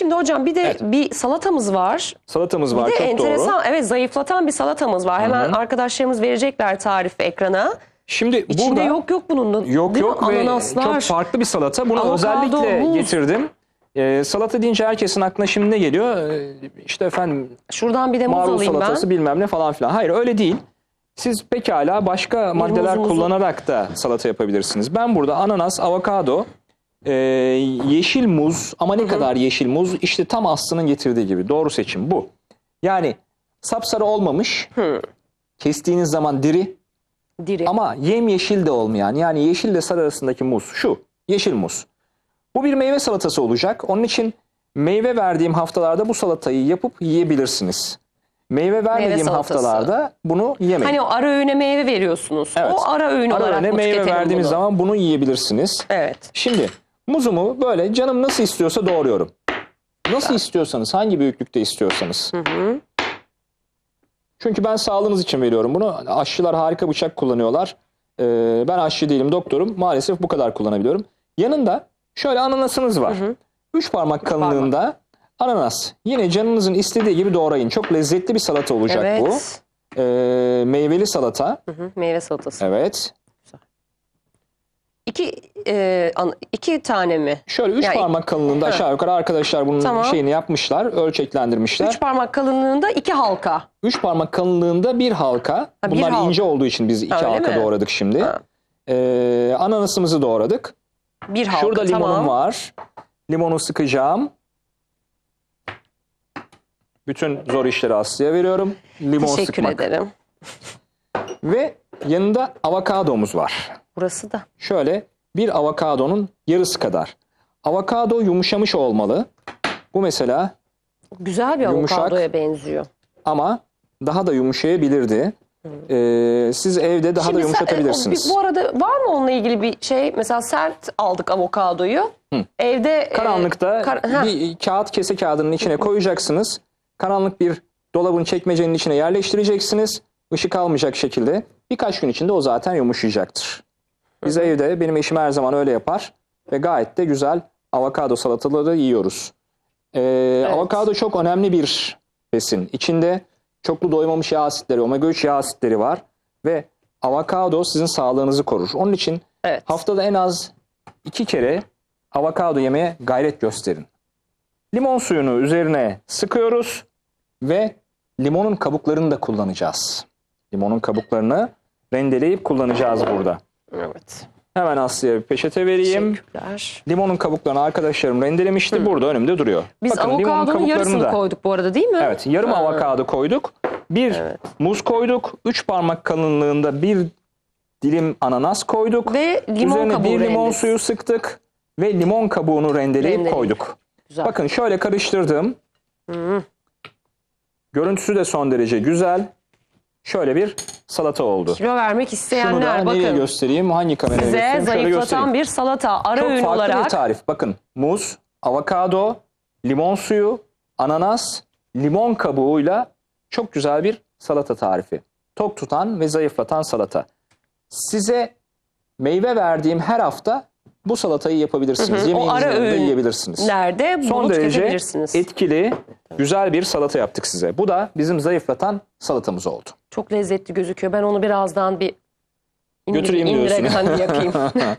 Şimdi hocam bir de Evet. bir salatamız var. Salatamız var bir de çok enteresan doğru. evet zayıflatan bir salatamız var. Hemen arkadaşlarımız verecekler tarifi ekrana. Şimdi İçinde burada yok yok bunun. yok mi? yok ve Ananaslar. çok farklı bir salata. Bunu Avokado, özellikle muz. getirdim. Ee, salata deyince herkesin aklına şimdi ne geliyor? Ee, işte efendim Şuradan bir de muz marul alayım salatası ben. bilmem ne falan filan. Hayır öyle değil. Siz pekala başka maddeler muzumuzu- kullanarak da salata yapabilirsiniz. Ben burada ananas, avokado, e, yeşil muz ama ne kadar yeşil muz? İşte tam Aslı'nın getirdiği gibi. Doğru seçim bu. Yani sapsarı olmamış, kestiğiniz zaman diri Diri. ama yemyeşil de olmayan yani yeşille sarı arasındaki muz şu yeşil muz. Bu bir meyve salatası olacak. Onun için meyve verdiğim haftalarda bu salatayı yapıp yiyebilirsiniz. Meyve vermediğim salatası. haftalarda bunu yemeyin. Hani o ara öğüne meyve veriyorsunuz. Evet. O ara öğün Ara olarak öğüne meyve verdiğimiz bunu? zaman bunu yiyebilirsiniz. Evet. Şimdi muzumu böyle canım nasıl istiyorsa doğruyorum. Nasıl istiyorsanız, hangi büyüklükte istiyorsanız. Çünkü ben sağlığınız için veriyorum bunu. Aşçılar harika bıçak kullanıyorlar. Ee, ben aşçı değilim, doktorum. Maalesef bu kadar kullanabiliyorum. Yanında şöyle ananasınız var. Üç parmak kalınlığında ananas. Yine canınızın istediği gibi doğrayın. Çok lezzetli bir salata olacak Evet. bu. Ee, meyveli salata. Hı hı, Meyve salatası. Evet. İki, e, an- iki tane mi? Şöyle üç Yani- parmak kalınlığında aşağı yukarı arkadaşlar bunun Tamam. şeyini yapmışlar, ölçeklendirmişler. Üç parmak kalınlığında iki halka. Üç parmak kalınlığında bir halka. Ha, bir Bunlar halka. ince olduğu için biz iki Öyle halka mi? doğradık şimdi. Ha. Ee, ananasımızı doğradık. Bir halka Şurada limonum tamam. var. Limonu sıkacağım. Bütün zor işleri Aslı'ya veriyorum. Limon Teşekkür sıkmak. ederim. Ve yanında avokadomuz var. Burası da. Şöyle bir avokadonun yarısı kadar. Avokado yumuşamış olmalı. Bu mesela Güzel bir Yumuşak. avokadoya benziyor. ama daha da yumuşayabilirdi. Ee, siz evde daha da Şimdi sen- yumuşatabilirsiniz. e, o- bu arada var mı onunla ilgili bir şey? Mesela sert aldık avokadoyu. Evde e, Karanlıkta kar- ha, bir kağıt kese kağıdının içine koyacaksınız. Karanlık bir dolabın çekmecenin içine yerleştireceksiniz. Işık almayacak şekilde. Birkaç gün içinde o zaten yumuşayacaktır. Biz evde benim eşim her zaman öyle yapar. Ve gayet de güzel avokado salataları yiyoruz. Ee, Avokado çok önemli bir besin. İçinde çoklu doymamış yağ asitleri, omega 3 yağ asitleri var. Ve avokado sizin sağlığınızı korur. Onun için evet. Haftada en az iki kere avokado yemeye gayret gösterin. Limon suyunu üzerine sıkıyoruz ve limonun kabuklarını da kullanacağız. Limonun kabuklarını rendeleyip kullanacağız burada. evet. Hemen Aslı'ya bir peçete vereyim. Teşekkürler. Limonun kabuklarını arkadaşlarım rendelemişti. Burada önümde duruyor. Biz Bakın avokadonun yarısını da. koyduk bu arada değil mi? Evet yarım Ha. avokado koyduk. Bir muz koyduk. Üç parmak kalınlığında bir dilim ananas koyduk. Ve limon Üzerine kabuğu bir limon rendesi. suyu sıktık ve limon kabuğunu rendeleyip Rendeleyip. koyduk. Güzel. Bakın şöyle karıştırdım. Görüntüsü de son derece güzel. Şöyle bir salata oldu. Kilo vermek Şunu da isteyenler nereye bakın. göstereyim? Hangi kameraya Size göstereyim? Şöyle göstereyim. zayıflatan bir salata ara Çok öğün farklı olarak bir tarif. Bakın muz, avokado, limon suyu, ananas, limon kabuğuyla çok güzel bir salata tarifi. Tok tutan ve zayıflatan salata. Size meyve verdiğim her hafta bu salatayı yapabilirsiniz. O Yemeğinizin ara yanında öğün yiyebilirsiniz. nerede Son bunu derece tüketebilirsiniz. etkili, güzel bir salata yaptık size. Bu da bizim zayıflatan salatamız oldu. Çok lezzetli gözüküyor. Ben onu birazdan bir indir, Götüreyim diyorsun. yapayım.